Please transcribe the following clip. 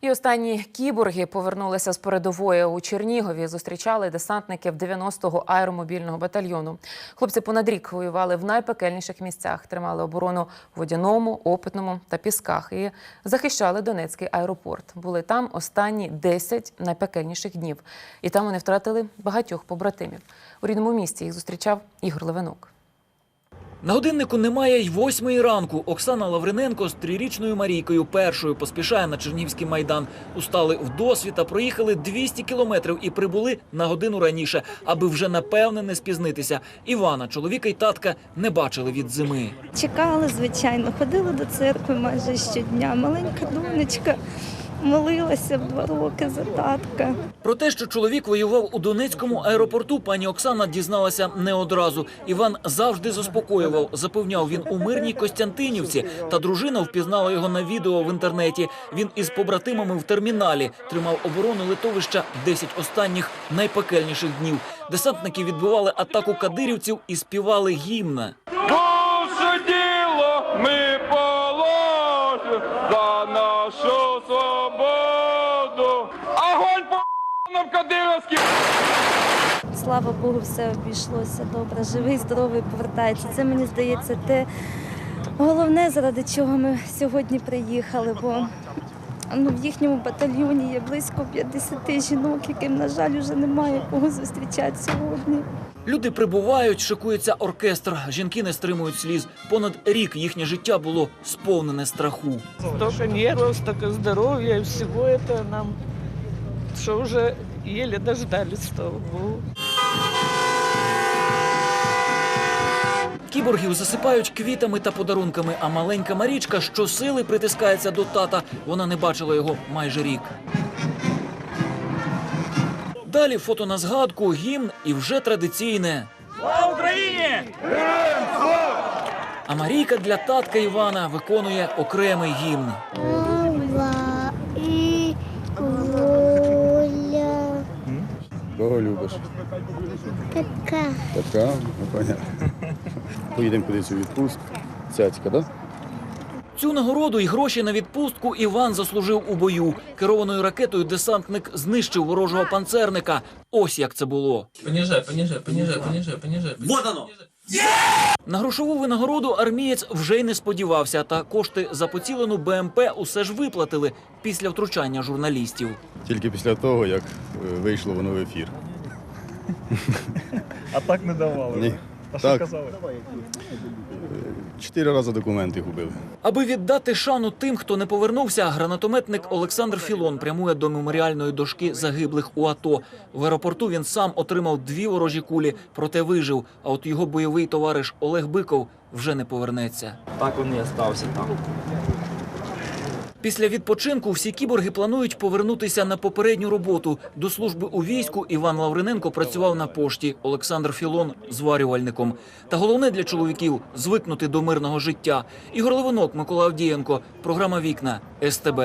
І останні кіборги повернулися з передової у Чернігові. Зустрічали десантників 90-го аеромобільного батальйону. Хлопці понад рік воювали в найпекельніших місцях, тримали оборону в водяному, опитному та пісках і захищали Донецький аеропорт. Були там останні 10 найпекельніших днів. І там вони втратили багатьох побратимів. У рідному місті їх зустрічав Ігор Левинок. На годиннику немає й восьмої ранку. Оксана Лавриненко з трирічною Марійкою першою поспішає на Чернігівський майдан. Устали в досвіта, проїхали 200 кілометрів і прибули на годину раніше, аби вже напевне не спізнитися. Івана, чоловіка й татка не бачили від зими. Чекали, звичайно, ходили до церкви майже щодня. Маленька донечка молилася два роки за татка. Про те, що чоловік воював у Донецькому аеропорту, пані Оксана дізналася не одразу. Іван завжди заспокоював, запевняв він у мирній Костянтинівці. Та дружина впізнала його на відео в інтернеті. Він із побратимами в терміналі тримав оборону литовища 10 останніх найпекельніших днів. Десантники відбивали атаку кадирівців і співали гімна. Душу діло ми положим за нашу нам Слава Богу, все обійшлося добре. Живий, здоровий повертається. Це мені здається те головне, заради чого ми сьогодні приїхали. Бо ну, в їхньому батальйоні є близько 50 жінок, яким, на жаль, вже немає кого зустрічати сьогодні. Люди прибувають, шикується оркестр. Жінки не стримують сліз. Понад рік їхнє життя було сповнене страху. Столько нервов, столько здоровья и всего это нам, что уже еле дождались, слава Богу. Кіборгів засипають квітами та подарунками, а маленька Марічка щосили притискається до тата. Вона не бачила його майже рік. Далі фото на згадку, гімн і вже традиційне. Слава Україні! А Марійка для татка Івана виконує окремий гімн. Кого любиш? Татка. Татка, ну понятно. Поїдемо кудись у відпуск. Цяцька, да? Цю нагороду і гроші на відпустку Іван заслужив у бою. Керованою ракетою десантник знищив ворожого панцерника. Ось як це було. Поніжай, поніжай, поніжай, поніжай, поніжай. Вот оно! На грошову винагороду армієць вже й не сподівався, та кошти за поцілену БМП усе ж виплатили після втручання журналістів. Тільки після того, як е, вийшло воно в ефір. А так не давали. Ні. А що Так, казали? Чотири рази документи губили. Аби віддати шану тим, хто не повернувся, гранатометник Олександр Філон прямує до меморіальної дошки загиблих у АТО. В аеропорту він сам отримав дві ворожі кулі, проте вижив. А от його бойовий товариш Олег Биков вже не повернеться. Так він і залишився там. Після відпочинку всі кіборги планують повернутися на попередню роботу. До служби у війську Іван Лавриненко працював на пошті, Олександр Філон зварювальником. Та головне для чоловіків звикнути до мирного життя. Ігор Левинок, Микола Авдієнко. Програма Вікна СТБ.